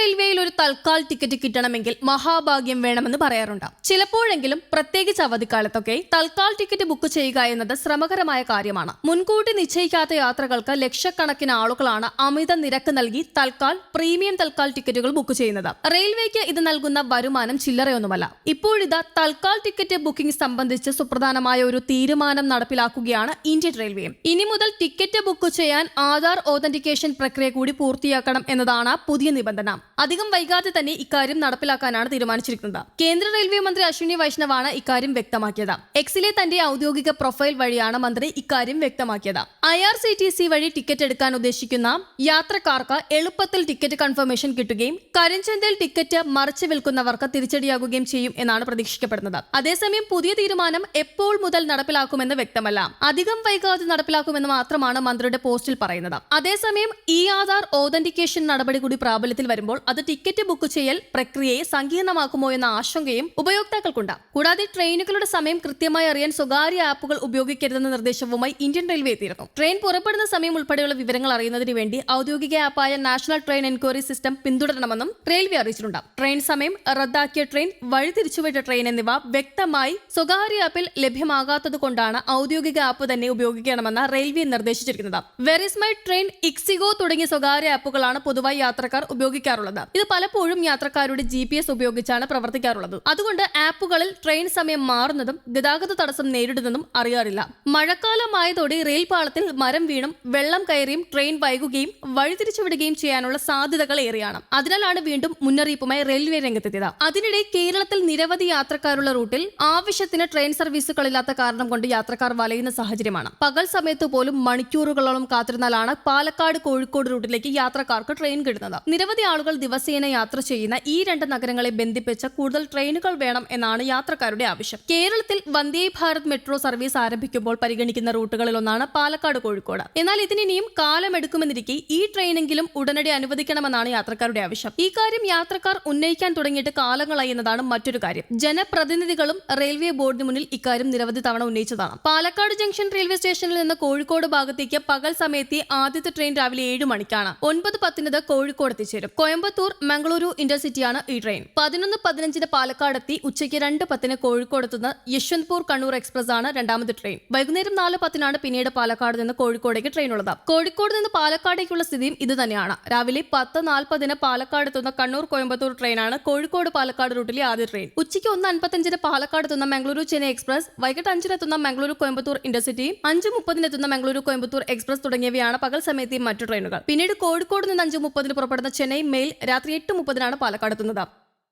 റെയിൽവേയിൽ ഒരു തൽക്കാൽ ടിക്കറ്റ് കിട്ടണമെങ്കിൽ മഹാഭാഗ്യം വേണമെന്ന് പറയാറുണ്ട്. ചിലപ്പോഴെങ്കിലും പ്രത്യേകിച്ച് അവധിക്കാലത്തൊക്കെ തൽക്കാൽ ടിക്കറ്റ് ബുക്ക് ചെയ്യുക എന്നത് ശ്രമകരമായ കാര്യമാണ്. മുൻകൂട്ടി നിശ്ചയിക്കാത്ത യാത്രകൾക്ക് ലക്ഷക്കണക്കിന് ആളുകളാണ് അമിത നിരക്ക് നൽകി തൽക്കാൽ പ്രീമിയം തൽക്കാൽ ടിക്കറ്റുകൾ ബുക്ക് ചെയ്യുന്നത്. റെയിൽവേക്ക് ഇത് നൽകുന്ന വരുമാനം ചില്ലറയൊന്നുമല്ല. ഇപ്പോഴിതാ തൽക്കാൽ ടിക്കറ്റ് ബുക്കിംഗ് സംബന്ധിച്ച് സുപ്രധാനമായ ഒരു തീരുമാനം നടപ്പിലാക്കുകയാണ് ഇന്ത്യൻ റെയിൽവേ ഇനി മുതൽ ടിക്കറ്റ് ബുക്ക് ചെയ്യാൻ ആധാർ ഓതന്റിക്കേഷൻ പ്രക്രിയ കൂടി പൂർത്തിയാക്കണം എന്നതാണ് പുതിയ നിബന്ധന. അധികം വൈകാതെ തന്നെ ഇക്കാര്യം നടപ്പിലാക്കാനാണ് തീരുമാനിച്ചിരിക്കുന്നത്. കേന്ദ്ര റെയിൽവേ മന്ത്രി അശ്വിനി വൈഷ്ണവാണ് ഇക്കാര്യം വ്യക്തമാക്കിയത്. എക്സിലെ തന്റെ ഔദ്യോഗിക പ്രൊഫൈൽ വഴിയാണ് മന്ത്രി ഇക്കാര്യം വ്യക്തമാക്കിയത്. I R C T C വഴി ടിക്കറ്റ് എടുക്കാൻ ഉദ്ദേശിക്കുന്ന യാത്രക്കാർക്ക് എളുപ്പത്തിൽ ടിക്കറ്റ് കൺഫർമേഷൻ കിട്ടുകയും കരിഞ്ചന്തയിൽ ടിക്കറ്റ് മറിച്ചു വിൽക്കുന്നവർക്ക് തിരിച്ചടിയാകുകയും ചെയ്യും എന്നാണ് പ്രതീക്ഷിക്കപ്പെടുന്നത്. അതേസമയം പുതിയ തീരുമാനം എപ്പോൾ മുതൽ നടപ്പിലാക്കുമെന്ന് വ്യക്തമല്ല. അധികം വൈകാതെ നടപ്പിലാക്കുമെന്ന് മാത്രമാണ് മന്ത്രിയുടെ പോസ്റ്റിൽ പറയുന്നത്. അതേസമയം ഇ ആധാർ ഓതന്റിക്കേഷൻ നടപടി കൂടി പ്രാബല്യത്തിൽ വരുമ്പോൾ അത് ടിക്കറ്റ് ബുക്ക് ചെയ്യൽ പ്രക്രിയയെ സങ്കീർണമാക്കുമോ എന്ന ആശങ്കയും ഉപയോക്താക്കൾക്കുണ്ട്. കൂടാതെ ട്രെയിനുകളുടെ സമയം കൃത്യമായി അറിയാൻ സ്വകാര്യ ആപ്പുകൾ ഉപയോഗിക്കരുതെന്ന നിർദ്ദേശവുമായി ഇന്ത്യൻ റെയിൽവേ എത്തിയിരുന്നു ട്രെയിൻ പുറപ്പെടുന്ന സമയം ഉൾപ്പെടെയുള്ള വിവരങ്ങൾ അറിയുന്നതിന് വേണ്ടി ഔദ്യോഗിക ആപ്പായ നാഷണൽ ട്രെയിൻ എൻക്വയറി സിസ്റ്റം പിന്തുടരണമെന്നും റെയിൽവേ അറിയിച്ചിട്ടുണ്ട്. ട്രെയിൻ സമയം റദ്ദാക്കിയ ട്രെയിൻ വഴിതിരിച്ചുവിട്ട ട്രെയിൻ എന്നിവ വ്യക്തമായി സ്വകാര്യ ആപ്പിൽ ലഭ്യമാകാത്തതുകൊണ്ടാണ് ഔദ്യോഗിക ആപ്പ് തന്നെ ഉപയോഗിക്കണമെന്ന് railway നിർദ്ദേശിച്ചിരിക്കുന്നത്. Where is my train ixigo തുടങ്ങിയ സ്വകാര്യ ആപ്പുകളാണ് പൊതുവായി യാത്രക്കാർ ഉപയോഗിക്കാറുള്ളത്. ഇത് പലപ്പോഴും യാത്രക്കാരുടെ ജി ഉപയോഗിച്ചാണ് പ്രവർത്തിക്കാറുള്ളത്. അതുകൊണ്ട് ആപ്പുകളിൽ ട്രെയിൻ സമയം മാറുന്നതും ഗതാഗത തടസ്സം നേരിടുന്നതും അറിയാറില്ല. മഴക്കാലമായതോടെ റെയിൽ പാളത്തിൽ മരം വീണും വെള്ളം കയറിയും ട്രെയിൻ വൈകുകയും വഴിതിരിച്ചുവിടുകയും ചെയ്യാനുള്ള സാധ്യതകൾ ഏറെയാണ്. അതിനാലാണ് വീണ്ടും മുന്നറിയിപ്പുമായി റെയിൽവേ രംഗത്തെത്തിയത്. അതിനിടെ കേരളത്തിൽ നിരവധി യാത്രക്കാരുള്ള റൂട്ടിൽ ആവശ്യത്തിന് ട്രെയിൻ സർവീസുകളില്ലാത്ത കാരണം കൊണ്ട് യാത്രക്കാർ വലയുന്ന സാഹചര്യമാണ്. പകൽ സമയത്ത് പോലും മണിക്കൂറുകളോളം കാത്തിരുന്നാലാണ് പാലക്കാട് കോഴിക്കോട് റൂട്ടിലേക്ക് യാത്രക്കാർക്ക് ട്രെയിൻ കിട്ടുന്നത്. നിരവധി ആളുകൾ ദിവസേന യാത്ര ചെയ്യുന്ന ഈ രണ്ട് നഗരങ്ങളെ ബന്ധിപ്പിച്ച കൂടുതൽ ട്രെയിനുകൾ വേണം എന്നാണ് യാത്രക്കാരുടെ ആവശ്യം. കേരളത്തിൽ വന്ദേ ഭാരത് മെട്രോ സർവീസ് ആരംഭിക്കുമ്പോൾ പരിഗണിക്കുന്ന റൂട്ടുകളിൽ ഒന്നാണ് പാലക്കാട് കോഴിക്കോട്. എന്നാൽ ഇതിനിയും കാലമെടുക്കുമെന്നിരിക്കെ ഈ ട്രെയിനെങ്കിലും ഉടനടി അനുവദിക്കണമെന്നാണ് യാത്രക്കാരുടെ ആവശ്യം. ഈ കാര്യം യാത്രക്കാർ ഉന്നയിക്കാൻ തുടങ്ങിയിട്ട് കാലങ്ങളായി എന്നതാണ് മറ്റൊരു കാര്യം. ജനപ്രതിനിധികളും റെയിൽവേ ബോർഡിന് മുന്നിൽ ഇക്കാര്യം നിരവധി തവണ ഉന്നയിച്ചതാണ്. പാലക്കാട് ജംഗ്ഷൻ റെയിൽവേ സ്റ്റേഷനിൽ നിന്ന് കോഴിക്കോട് ഭാഗത്തേക്ക് പകൽ സമയത്തെ ആദ്യത്തെ ട്രെയിൻ രാവിലെ ഏഴ് മണിക്കാണ്. ഒൻപത് പത്തിനത് കോഴിക്കോട് എത്തിച്ചേരും. കോയമ്പത്തൂർ മംഗളൂരു ഇന്റർസിറ്റിയാണ് ഈ ട്രെയിൻ. പതിനൊന്ന് പതിനഞ്ചിന് പാലക്കാടെത്തി ഉച്ചയ്ക്ക് രണ്ട് പത്തിന് കോഴിക്കോടെത്തുന്ന യശ്വന്ത്പൂർ കണ്ണൂർ എക്സ്പ്രസ് ആണ് രണ്ടാമത്തെ ട്രെയിൻ. വൈകുന്നേരം നാല് പത്തിനാണ് പിന്നീട് പാലക്കാട് നിന്ന് കോഴിക്കോടേക്ക് ട്രെയിൻ ഉള്ളത്. കോഴിക്കോട് നിന്ന് പാലക്കാടേക്കുള്ള സ്ഥിതിയും ഇത് തന്നെയാണ്. രാവിലെ പത്ത് നാൽപ്പതിന് പാലക്കാടെത്തുന്ന കണ്ണൂർ കോയമ്പത്തൂർ ട്രെയിനാണ് കോഴിക്കോട് പാലക്കാട് റൂട്ടിലെ ആദ്യ ട്രെയിൻ. ഉച്ചയ്ക്ക് ഒന്ന് അൻപത്തഞ്ചിന് പാലക്കാട് എത്തുന്ന മംഗളൂരു ചെന്നൈ എക്സ്പ്രസ് വൈകിട്ട് അഞ്ചിനെത്തുന്ന മംഗളൂരു കോയമ്പത്തൂർ ഇന്റർസിറ്റി അഞ്ച് മുപ്പതിന് എത്തുന്ന മംഗളൂരു കോയമ്പത്തൂർ എക്സ്പ്രസ് തുടങ്ങിയവയാണ് പകൽ സമയത്തെ മറ്റു ട്രെയിനുകൾ. പിന്നീട് കോഴിക്കോട് നിന്ന് അഞ്ച് മുപ്പതിന് പുറപ്പെടുന്ന ചെന്നൈ മെയിൽ രാത്രി എട്ട് മുപ്പതിനാണ് പാലക്കാട് എത്തുന്നത്.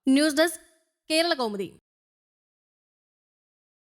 News desk Kerala Kaumudi.